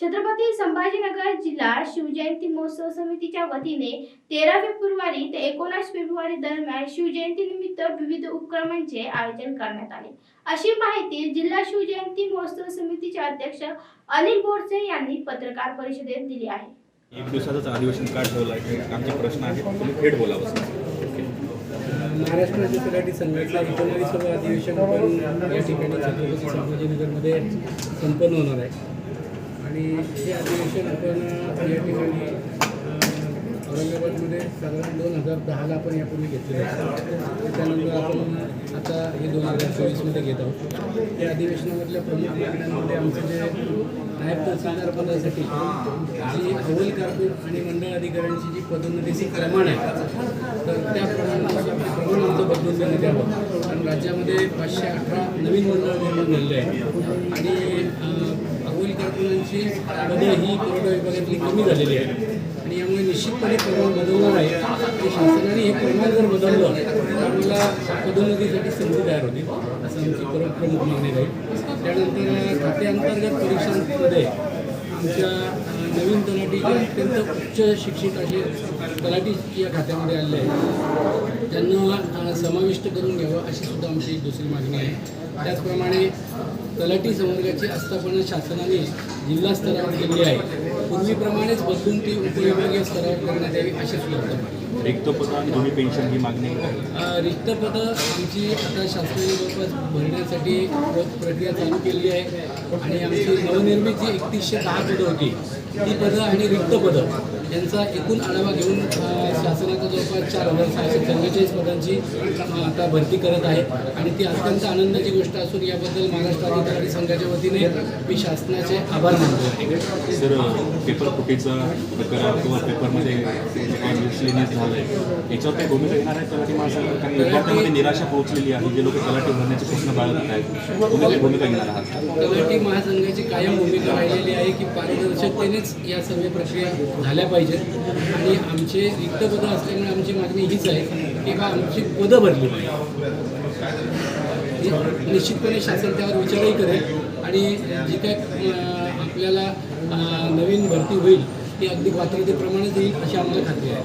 छत्रपती संभाजीनगर जिल्हा शिवजयंती महोत्सव समितीच्या वतीने तेरा फेब्रुवारी ते एकोणीस फेब्रुवारी दरम्यान शिवजयंती निमित्त विविध उपक्रमांचे आयोजन करण्यात आले. अशी माहिती जिल्हा शिवजयंती महोत्सव समितीचे अध्यक्ष अनिल बोरसे यांनी पत्रकार परिषदेत दिली आहे. एक दिवसाचंच अधिवेशन का ठेवलं आहे. आमचे प्रश्न आहेत. तुम्ही थेट बोलावं सर महाराष्ट्र राज्य तलाठी संघाचं एकोणवीसावं अधिवेशन या ठिकाणी छत्रपती संभाजीनगरमध्ये संपन्न होणार आहे. आणि हे अधिवेशन आपण या ठिकाणी औरंगाबादमध्ये साधारण दोन हजार दहाला आपण यापूर्वी घेतलेलं आहे. त्यानंतर आपण आता हे दोन हजार चोवीसमध्ये घेत आहोत. या अधिवेशनामधल्या प्रमुख मागण्यांमध्ये आमचं जे नायब तहसीलदार पदासाठी जी अव्वल कारकून आणि मंडळ अधिकाऱ्यांची जी पदोन्नतीची प्रमाण आहे तर त्या प्रमाणात प्रमाण आमचं बदलून देण्यात यावं कारण राज्यामध्ये पाचशे अठरा नवीन मंडळ निर्माण झालेले आहे आणि कारकुनांची पदं ही कोरोना विभागातली कमी झालेली आहे. आणि यामुळे निश्चितपणे प्रमाण बदलणार आहे. आणि शासनाने हे प्रमाण जर बदललं तर आम्हाला पदोन्नतीसाठी संधी तयार होती असं आमची प्रमुख मागणी राहील. त्यानंतर खात्याअंतर्गत परीक्षांमध्ये आमच्या नवीन तलाठी जे अत्यंत उच्च शिक्षित असे तलाठी या खात्यामध्ये आलेले आहेत त्यांना समाविष्ट करून घ्यावं अशी सुद्धा आमची एक दुसरी मागणी आहे. त्याचप्रमाणे तलाठी संवर्गाची आस्थापना शासनाने जिल्हा स्तरावर केली आहे. पूर्वीप्रमाणेच बदलून ती उपविभागीय स्तरावर करण्यात यावी अशी आहे. रिक्त पद आणि दोन्ही पेन्शन ही मागणी रिक्त पदं आमची आता शासनाने जवळपास भरण्यासाठी प्र- प्रक्रिया चालू केली आहे. आणि आमची नवनिर्मित जी एकतीसशे दहा पदं होती ती पदं आणि रिक्त पदं यांचा एकूण आढावा घेऊन शासनाचा जवळपास चार हजार सहाशे पंचेचाळीस पदांची आता भरती करत आहे. आणि ती अत्यंत आनंदाची गोष्ट असून याबद्दल महाराष्ट्र अधिकारी संघाच्या वतीने मी शासनाचे आभार मानतो. सर पेपर फुटीचं प्रकरण किंवा पेपरमध्ये झालं आहे याच्यावर काही भूमिका घेणार आहे तलाठी विद्यार्थ्यांमध्ये निराशा पोहोचलेली आहे. जे लोक तलाठी भरण्याचे प्रश्न बाळगत आहेत. तुम्ही भूमिका घेणार आहात. तलाठी महासंघाची कायम भूमिका राहिलेली आहे की पारदर्शकतेनेच या सर्व प्रक्रिया झाल्या पाहिजे. आणि आमचे रिक्त पदं असल्यामुळे आमची मागणी हीच आहे की बा आमची पदं भरली पाहिजे. निश्चितपणे शासन त्यावर विचारही करेल. आणि जी काय आपल्याला नवीन भरती होईल ती अगदी पात्रतेप्रमाणेच येईल अशी आम्हाला खात्री आहे.